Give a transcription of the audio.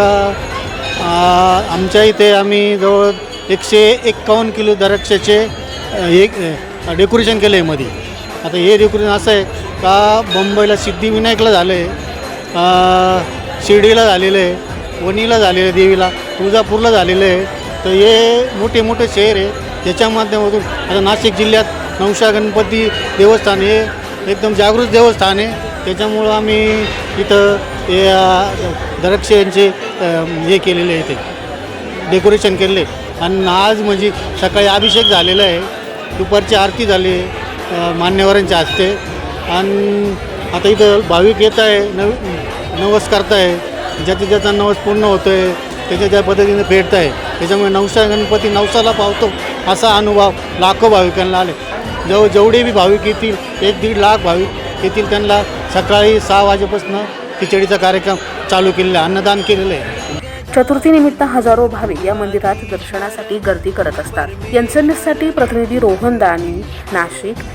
आता आमच्या इथे आम्ही जवळ एकशे एक्कावन्न किलो द्राक्षाचे एक डेकोरेशन केलं आहे मध्ये आता हे डेकोरेशन असं आहे का मुंबईला सिद्धिविनायकला झालं आहे शिर्डीला झालेलं आहे वणीला झालेलं आहे देवीला तुळजापूरला झालेलं आहे. तर हे मोठे मोठे शहर आहे. त्याच्या माध्यमातून आता नाशिक जिल्ह्यात नवशा गणपती देवस्थान हे एकदम जागृत देवस्थान आहे. त्याच्यामुळं आम्ही इथं हे द्राक्ष यांचे हे केलेले आहे ते. डेकोरेशन केले आणि आज म्हणजे सकाळी अभिषेक झालेला आहे. दुपारची आरती झाली मान्यवरांच्या हस्ते आणि आता इथं भाविक येत आहे नव नवस करताय. ज्याचा ज्याचा नवस पूर्ण होतो आहे त्याच्या त्या पद्धतीने फेडत आहे. त्याच्यामुळे नवसा गणपती नवसाला पावतो असा अनुभव लाखो भाविकांना आले जेव जेवढे बी भाविक येतील एक दीड लाख भाविक येथील त्यांना सकाळी सहा वाजेपासून खिचडीचा कार्यक्रम चालू केलेला आहे. अन्नदान केलेलं आहे. चतुर्थीनिमित्त हजारो भाविक या मंदिरात दर्शनासाठी गर्दी करत असतात. यांचनेसाठी प्रतिनिधी रोहन दाणी नाशिक.